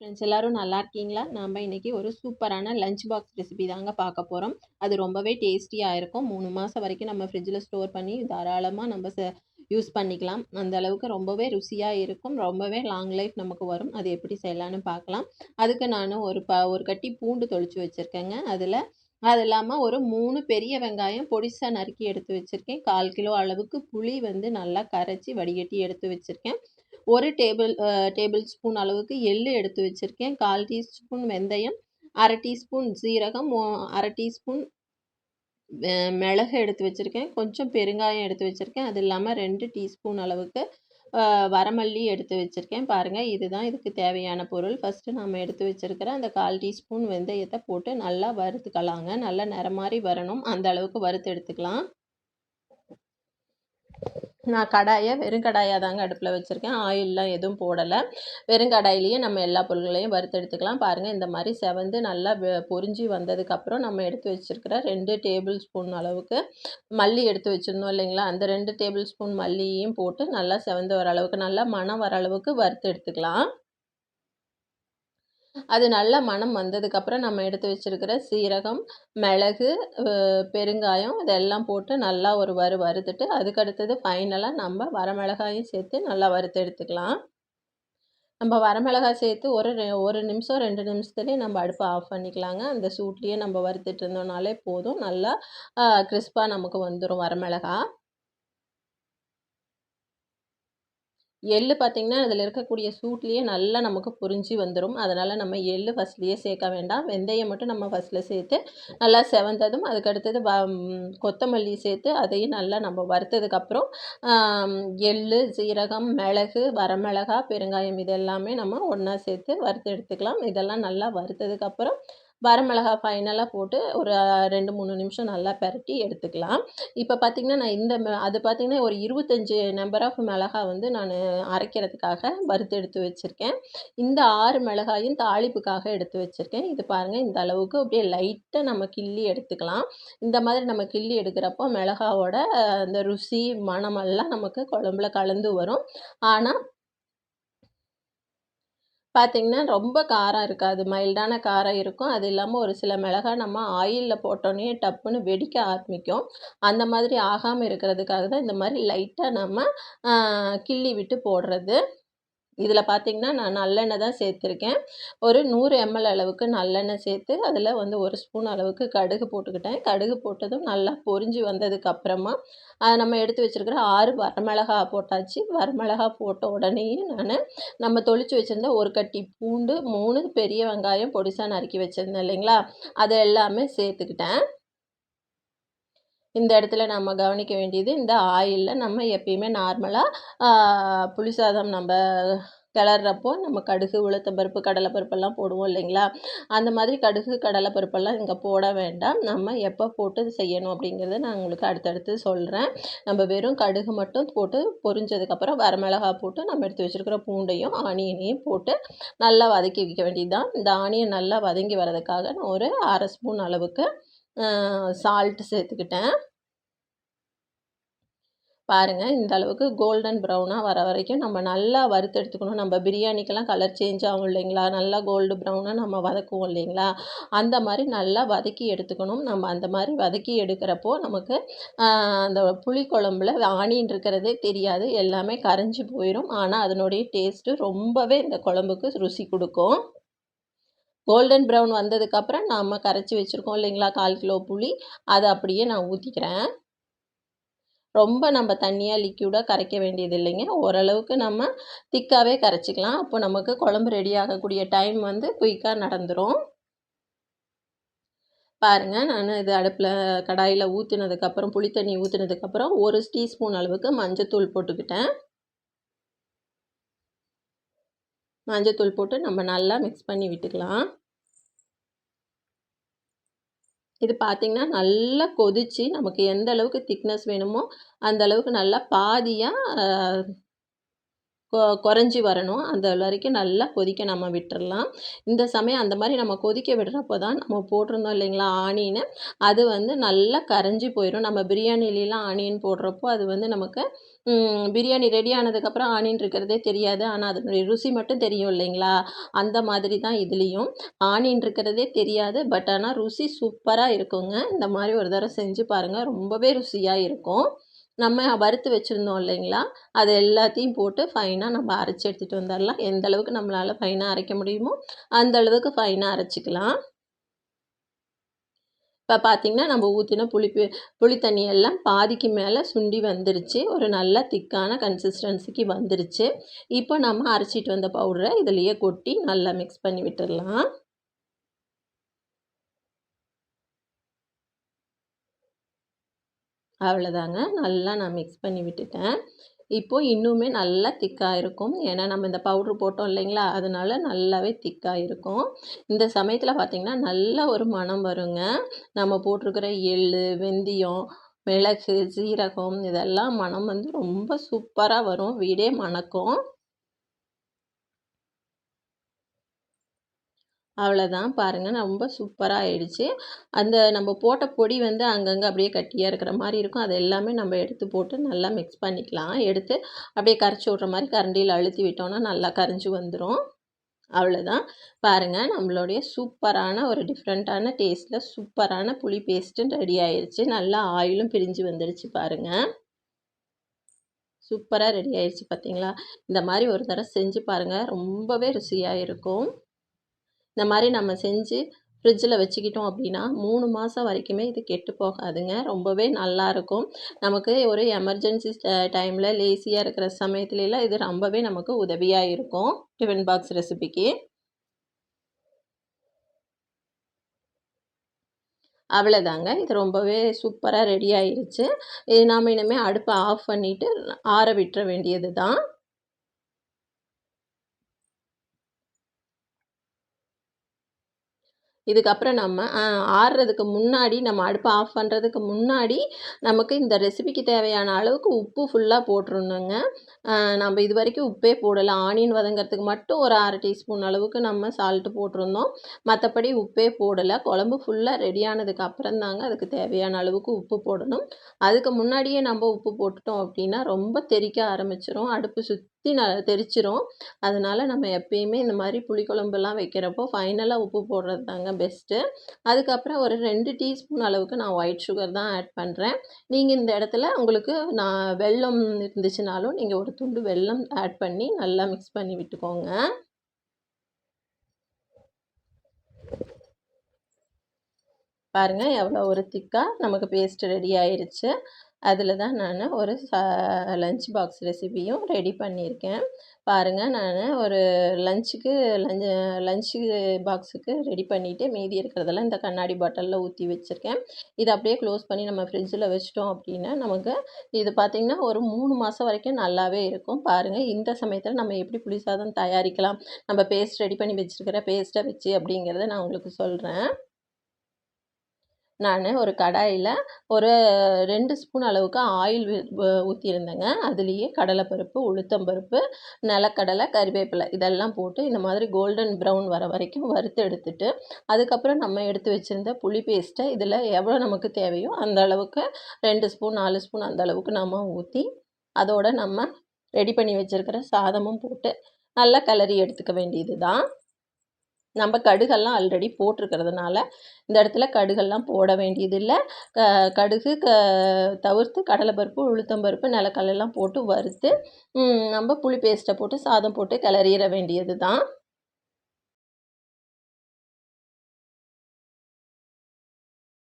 Friends எல்லோரும் நல்லா இருக்கீங்களா? நாம் இன்றைக்கி ஒரு சூப்பரான லஞ்ச் பாக்ஸ் ரெசிபி தாங்க பார்க்க போகிறோம் அது ரொம்பவே டேஸ்டியாக இருக்கும். மூணு மாதம் வரைக்கும் நம்ம ஃப்ரிட்ஜில் ஸ்டோர் பண்ணி தாராளமாக நம்ம ச யூஸ் பண்ணிக்கலாம். அந்த அளவுக்கு ரொம்பவே ருசியாக இருக்கும். ரொம்பவே லாங் லைஃப் நமக்கு வரும். அது எப்படி செய்யலான்னு பார்க்கலாம். அதுக்கு நான் ஒரு ப ஒரு கட்டி பூண்டு தொளிச்சு வச்சுருக்கேங்க. அதில் அது இல்லாமல் ஒரு மூணு பெரிய வெங்காயம் பொடிசாக நறுக்கி எடுத்து வச்சுருக்கேன். கால் கிலோ அளவுக்கு புளி வந்து நல்லா கரைச்சி வடிகட்டி எடுத்து வச்சுருக்கேன். ஒரு டேபிள் டேபிள் ஸ்பூன் அளவுக்கு எள்ளு எடுத்து வச்சுருக்கேன். கால் டீஸ்பூன் வெந்தயம் அரை டீஸ்பூன் சீரகம் அரை டீஸ்பூன் மிளகு எடுத்து வச்சுருக்கேன். கொஞ்சம் பெருங்காயம் எடுத்து வச்சுருக்கேன். அது இல்லாமல் ரெண்டு டீஸ்பூன் அளவுக்கு வரமல்லி எடுத்து வச்சுருக்கேன். பாருங்கள் இதுதான் இதுக்கு தேவையான பொருள். ஃபஸ்ட்டு நம்ம எடுத்து வச்சுருக்கிற அந்த கால் டீஸ்பூன் வெந்தயத்தை போட்டு நல்லா வறுத்துக்கலாங்க. நல்லா நிற மாதிரி வரணும். அந்த அளவுக்கு வறுத்து எடுத்துக்கலாம். நான் கடாயை வெறும் கடாயாக தாங்க அடுப்பில் வச்சுருக்கேன். ஆயிலெலாம் எதுவும் போடலை. வெறும் கடாயிலேயே நம்ம எல்லா பொருள்களையும் வறுத்து எடுத்துக்கலாம் பாருங்கள் இந்த மாதிரி செவந்து நல்லா பொறிஞ்சி வந்ததுக்கப்புறம் நம்ம எடுத்து வச்சுருக்கிற ரெண்டு டேபிள் ஸ்பூன் அளவுக்கு மல்லி எடுத்து வச்சுருந்தோம் இல்லைங்களா? அந்த ரெண்டு டேபிள் ஸ்பூன் மல்லியையும் போட்டு நல்லா செவந்து வர அளவுக்கு நல்லா மனம் வர அளவுக்கு வறுத்து எடுத்துக்கலாம். அது நல்ல மணம் வந்ததுக்கப்புறம் நம்ம எடுத்து வச்சுருக்கிற சீரகம் மிளகு பெருங்காயம் இதெல்லாம் போட்டு நல்லா ஒரு வறு வறுத்துட்டு அதுக்கடுத்தது ஃபைனலாக நம்ம வரமிளகாயும் சேர்த்து நல்லா வறுத்து எடுத்துக்கலாம். நம்ம வரமிளகாய் சேர்த்து ஒரு ஒரு நிமிஷம் ரெண்டு நிமிஷத்துலேயே நம்ம அடுப்பை ஆஃப் பண்ணிக்கலாங்க. அந்த சூட்லேயே நம்ம வறுத்துட்டு இருந்தோம்னாலே போதும். நல்லா கிறிஸ்பாக நமக்கு வந்துடும் வரமிளகா. எள்ளு பார்த்திங்கன்னா அதில் இருக்கக்கூடிய சூட்லேயே நல்லா நமக்கு புரிஞ்சு வந்துடும் அதனால் நம்ம எள்ளு ஃபஸ்ட்லேயே சேர்க்க வேண்டாம். வெந்தயம் மட்டும் நம்ம ஃபஸ்ட்டில் சேர்த்து நல்லா செவந்ததும் அதுக்கடுத்தது வ கொத்தமல்லி சேர்த்து அதையும் நல்லா நம்ம வறுத்ததுக்கப்புறம் எள்ளு சீரகம் மிளகு வரமிளகா பெருங்காயம் இதெல்லாமே நம்ம ஒன்றா சேர்த்து வறுத்து எடுத்துக்கலாம். இதெல்லாம் நல்லா வறுத்ததுக்கப்புறம் வரமிளகா ஃபைனலாக போட்டு ஒரு ரெண்டு மூணு நிமிஷம் நல்லா பெரட்டி எடுத்துக்கலாம். இப்போ பார்த்திங்கன்னா நான் இந்த அது பார்த்திங்கன்னா ஒரு இருபத்தஞ்சி நம்பர் ஆஃப் மிளகா வந்து நான் அரைக்கிறதுக்காக வறுத்து எடுத்து வச்சுருக்கேன். இந்த ஆறு மிளகாயும் தாளிப்புக்காக எடுத்து வச்சுருக்கேன். இது பாருங்கள் இந்த அளவுக்கு அப்படியே லைட்டாக நம்ம கிள்ளி எடுத்துக்கலாம். இந்த மாதிரி நம்ம கிள்ளி எடுக்கிறப்போ மிளகாவோட அந்த ருசி மணமெல்லாம் நமக்கு குழம்புல கலந்து வரும். ஆனால் பார்த்திங்கன்னா ரொம்ப காரம் இருக்காது. மைல்டான காரம் இருக்கும். அது இல்லாமல் ஒரு சில மிளகா நம்ம ஆயிலில் போட்டோன்னே டப்புன்னு வெடிக்க ஆரம்பிக்கும். அந்த மாதிரி ஆகாமல் இருக்கிறதுக்காக தான் இந்த மாதிரி லைட்டாக நம்ம கிள்ளி விட்டு போடுறது. இதில் பார்த்திங்கன்னா நான் நல்லெண்ணெய் தான் சேர்த்துருக்கேன். ஒரு நூறு எம்எல் அளவுக்கு நல்லெண்ணெய் சேர்த்து அதில் வந்து ஒரு ஸ்பூன் அளவுக்கு கடுகு போட்டுக்கிட்டேன். கடுகு போட்டதும் நல்லா பொரிஞ்சு வந்ததுக்கப்புறமா அதை நம்ம எடுத்து வச்சுருக்கிற ஆறு வரமிளகா போட்டாச்சு. வரமிளகா போட்ட உடனேயே நான் நம்ம தொளிச்சு வச்சுருந்த ஒரு கட்டி பூண்டு மூணு பெரிய வெங்காயம் பொடிசாக நறுக்கி வச்சுருந்தேன் இல்லைங்களா? அதை எல்லாமே சேர்த்துக்கிட்டேன். இந்த இடத்துல நம்ம கவனிக்க வேண்டியது இந்த ஆயிலில் நம்ம எப்பயுமே நார்மலாக புளி சாதம் நம்ம கிளறப்போ நம்ம கடுகு உளுத்தம்பருப்பு கடலைப்பருப்பெல்லாம் போடுவோம் இல்லைங்களா? அந்த மாதிரி கடுகு கடலைப்பருப்பெல்லாம் இங்கே போட வேண்டாம். நம்ம எப்போ போட்டு செய்யணும் அப்படிங்கிறத நான் உங்களுக்கு அடுத்தடுத்து சொல்கிறேன் நம்ம வெறும் கடுகு மட்டும் போட்டு பொரிஞ்சதுக்கப்புறம் வரமிளகா போட்டு நம்ம எடுத்து வச்சுருக்கிற பூண்டையும் ஆனியனையும் போட்டு நல்லா வதக்கி வைக்க வேண்டியது தான் இந்த ஆனியன் நல்லா வதங்கி வரதுக்காக நான் ஒரு அரை ஸ்பூன் அளவுக்கு சால்ட்டு சேர்த்துக்கிட்டேன். பாருங்கள் இந்த அளவுக்கு கோல்டன் ப்ரௌனாக வர வரைக்கும் நம்ம நல்லா வறுத்து எடுத்துக்கணும். நம்ம பிரியாணிக்கெல்லாம் கலர் சேஞ்ச் ஆகும் இல்லைங்களா? நல்லா கோல்டு ப்ரௌனாக நம்ம வதக்குவோம் இல்லைங்களா? அந்த மாதிரி நல்லா வதக்கி எடுத்துக்கணும். நம்ம அந்த மாதிரி வதக்கி எடுக்கிறப்போ நமக்கு அந்த புளிக்குழம்புல ஆணின்னு இருக்கிறதே தெரியாது. எல்லாமே கரைஞ்சி போயிடும் ஆனால் அதனுடைய டேஸ்ட்டு ரொம்பவே இந்த குழம்புக்கு ருசி கொடுக்கும். கோல்டன் ப்ரௌன் வந்ததுக்கப்புறம் நம்ம கரைச்சி வச்சுருக்கோம் இல்லைங்களா? கால் கிலோ புளி. அதை அப்படியே நான் ஊற்றிக்கிறேன் ரொம்ப நம்ம தண்ணியாக லிக்யூடாக கரைக்க வேண்டியது இல்லைங்க ஓரளவுக்கு நம்ம திக்காகவே கரைச்சிக்கலாம். அப்போ நமக்கு குழம்பு ரெடி ஆகக்கூடிய டைம் வந்து குயிக்காக நடந்துடும் பாருங்கள் நான் இது அடுப்பில் கடாயில் ஊற்றினதுக்கப்புறம் புளி தண்ணி ஊற்றினதுக்கப்புறம் ஒரு டீஸ்பூன் அளவுக்கு மஞ்சத்தூள் போட்டுக்கிட்டேன். மஞ்சத்தூள் போட்டு நம்ம நல்லா மிக்ஸ் பண்ணி விட்டுக்கலாம். இது பார்த்திங்கன்னா நல்லா கொதித்து நமக்கு எந்த அளவுக்கு திக்னஸ் வேணுமோ அந்த அளவுக்கு நல்லா பாதியாக குறைஞ்சி வரணும். அந்த வரைக்கும் நல்லா கொதிக்க நம்ம விட்டுடலாம் இந்த சமயம் அந்த மாதிரி நம்ம கொதிக்க விடுறப்போ தான் நம்ம போட்டிருந்தோம் இல்லைங்களா ஆனின்னு அது வந்து நல்லா கரைஞ்சி போயிடும். நம்ம பிரியாணிலலாம் ஆனியன் போடுறப்போ அது வந்து நமக்கு பிரியாணி ரெடி ஆனதுக்கப்புறம் ஆனியன் இருக்கிறதே தெரியாது. ஆனால் அதனுடைய ருசி மட்டும் தெரியும் இல்லைங்களா? அந்த மாதிரி தான் இதுலேயும். ஆனியன் இருக்கிறதே தெரியாது. பட் ஆனால் ருசி சூப்பராக இருக்குங்க. இந்த மாதிரி ஒரு தடவை செஞ்சு பாருங்கள் ரொம்பவே ருசியாக இருக்கும். நம்ம வறுத்து வச்சுருந்தோம் இல்லைங்களா? அது எல்லாத்தையும் போட்டு ஃபைனாக நம்ம அரைச்சி எடுத்துகிட்டு வந்துடலாம் எந்த அளவுக்கு நம்மளால் ஃபைனாக அரைக்க முடியுமோ அந்த அளவுக்கு ஃபைனாக அரைச்சிக்கலாம். இப்போ பார்த்திங்கன்னா நம்ம ஊற்றின புளி புளி தண்ணி எல்லாம் பாதிக்கு மேலே சுண்டி வந்துருச்சு. ஒரு நல்ல திக்கான கன்சிஸ்டன்சிக்கு வந்துருச்சு. இப்போ நம்ம அரைச்சிட்டு வந்த பவுடரை இதுலேயே கொட்டி நல்லா மிக்ஸ் பண்ணி விட்டுடலாம் அவ்வளோதாங்க. நல்லா நான் மிக்ஸ் பண்ணி விட்டுட்டேன். இப்போது இன்னுமே நல்லா திக்காக இருக்கும். ஏன்னா நம்ம இந்த பவுட்ரு போட்டோம் இல்லைங்களா? அதனால நல்லாவே திக்காக இருக்கும். இந்த சமயத்தில் பார்த்திங்கன்னா நல்ல ஒரு மணம் வருங்க. நம்ம போட்டிருக்கிற எள் வெந்தயம் மிளகு சீரகம் இதெல்லாம் மனம் வந்து ரொம்ப சூப்பராக வரும். வீடே மணக்கும். அவ்வளோதான் பாருங்கள் ரொம்ப சூப்பராக ஆயிடுச்சு. அந்த நம்ம போட்ட பொடி வந்து அங்கங்கே அப்படியே கட்டியாக இருக்கிற மாதிரி இருக்கும். அது எல்லாமே நம்ம எடுத்து போட்டு நல்லா மிக்ஸ் பண்ணிக்கலாம். எடுத்து அப்படியே கரைச்சி விட்ற மாதிரி கரண்டியில் அழுத்தி விட்டோன்னா நல்லா கரைஞ்சி வந்துடும் அவ்வளோதான் பாருங்கள் நம்மளுடைய சூப்பரான ஒரு டிஃப்ரெண்ட்டான டேஸ்ட்டில் சூப்பரான புளி பேஸ்ட்டும் ரெடி ஆயிடுச்சு நல்லா ஆயிலும் பிரிஞ்சு வந்துடுச்சு பாருங்கள் சூப்பராக ரெடி ஆயிடுச்சு பார்த்தீங்களா இந்த மாதிரி ஒரு தடவை செஞ்சு பாருங்கள் ரொம்பவே ருசியாக இருக்கும். இந்த மாதிரி நம்ம செஞ்சு ஃப்ரிட்ஜில் வச்சுக்கிட்டோம் அப்படின்னா மூணு மாதம் வரைக்குமே இது கெட்டு போகாதுங்க. ரொம்பவே நல்லாயிருக்கும் நமக்கு ஒரு எமர்ஜென்சி டைமில் லேசியாக இருக்கிற சமயத்துலலாம் இது ரொம்பவே நமக்கு உதவியாக இருக்கும். டிஃபன் பாக்ஸ் ரெசிபிக்கு அவ்வளோதாங்க இது ரொம்பவே சூப்பராக ரெடி ஆயிடுச்சு இது நாம் இனிமேல் அடுப்பை ஆஃப் பண்ணிவிட்டு ஆற விட்டுற வேண்டியது தான் இதுக்கப்புறம் நம்ம ஆறுறதுக்கு முன்னாடி நம்ம அடுப்பை ஆஃப் பண்ணுறதுக்கு முன்னாடி நமக்கு இந்த ரெசிபிக்கு தேவையான அளவுக்கு உப்பு ஃபுல்லாக போட்டுருணுங்க நம்ம இது வரைக்கும் உப்பே போடலை. ஆனியன் வதங்கிறதுக்கு மட்டும் ஒரு அரை டீஸ்பூன் அளவுக்கு நம்ம சால்ட்டு போட்டிருந்தோம். மற்றபடி உப்பே போடலை. குழம்பு ஃபுல்லாக ரெடியானதுக்கு அப்புறம் தாங்க அதுக்கு தேவையான அளவுக்கு உப்பு போடணும். அதுக்கு முன்னாடியே நம்ம உப்பு போட்டுட்டோம் அப்படின்னா ரொம்ப தெறிக்க ஆரம்பிச்சிரும். அடுப்பு சுத் சுற்றி ந தெரிச்சிரும். அதனால் நம்ம எப்பயுமே இந்த மாதிரி புளிக்குழம்புலாம் வைக்கிறப்போ ஃபைனலாக உப்பு போடுறது தாங்க பெஸ்ட்டு அதுக்கப்புறம் ஒரு ரெண்டு டீஸ்பூன் அளவுக்கு நான் ஒயிட் சுகர் தான் ஆட் பண்ணுறேன் நீங்கள் இந்த இடத்துல உங்களுக்கு நான் வெல்லம் இருந்துச்சுனாலும் நீங்கள் ஒரு துண்டு வெல்லம் ஆட் பண்ணி நல்லா மிக்ஸ் பண்ணி விட்டுக்கோங்க. பாருங்கள் எவ்வளோ ஒரு திக்காக நமக்கு பேஸ்ட் ரெடி ஆயிடுச்சு அதில் தான் நான் ஒரு லஞ்ச் பாக்ஸ் ரெசிபியும் ரெடி பண்ணியிருக்கேன். பாருங்கள் நான் ஒரு லஞ்சுக்கு லஞ்சு லஞ்சு பாக்ஸுக்கு ரெடி பண்ணிவிட்டு மீதி இருக்கிறதெல்லாம் இந்த கண்ணாடி பாட்டிலில் ஊற்றி வச்சுருக்கேன். இதை அப்படியே க்ளோஸ் பண்ணி நம்ம ஃப்ரிட்ஜில் வச்சிட்டோம் அப்படின்னா நமக்கு இது பார்த்திங்கன்னா ஒரு மூணு மாதம் வரைக்கும் நல்லாவே இருக்கும். பாருங்கள் இந்த சமயத்தில் நம்ம எப்படி புளிசாதம் தயாரிக்கலாம்? நம்ம பேஸ்ட் ரெடி பண்ணி வச்சுருக்கிற பேஸ்ட்டை வச்சு அப்படிங்கிறத நான் உங்களுக்கு சொல்கிறேன் நான் ஒரு கடாயில் ஒரு ரெண்டு ஸ்பூன் அளவுக்கு ஆயில் ஊற்றியிருந்தேங்க அதுலேயே கடலைப்பருப்பு உளுத்தம்பருப்பு நிலக்கடலை கறிவேப்பிலை இதெல்லாம் போட்டு இந்த மாதிரி கோல்டன் ப்ரௌன் வர வரைக்கும் வறுத்து எடுத்துட்டு அதுக்கப்புறம் நம்ம எடுத்து வச்சுருந்த புளி பேஸ்ட்டை இதில் எவ்வளோ நமக்கு தேவையோ அந்த அளவுக்கு ரெண்டு ஸ்பூன் நாலு ஸ்பூன் அந்த அளவுக்கு நம்ம ஊற்றி அதோடு நம்ம ரெடி பண்ணி வச்சுருக்கிற சாதமும் போட்டு நல்லா கிளறி எடுத்துக்க வேண்டியது தான் நம்ம கடுகெல்லாம் ஆல்ரெடி போட்டிருக்கிறதுனால இந்த இடத்துல கடுகெல்லாம் போட வேண்டியதில்லை. க கடுகு க தவிர்த்து கடலைப்பருப்பு உளுத்தம்பருப்பு நிலக்கடலெல்லாம் போட்டு வறுத்து நம்ம புளி பேஸ்ட்டை போட்டு சாதம் போட்டு கிளறிட வேண்டியது தான்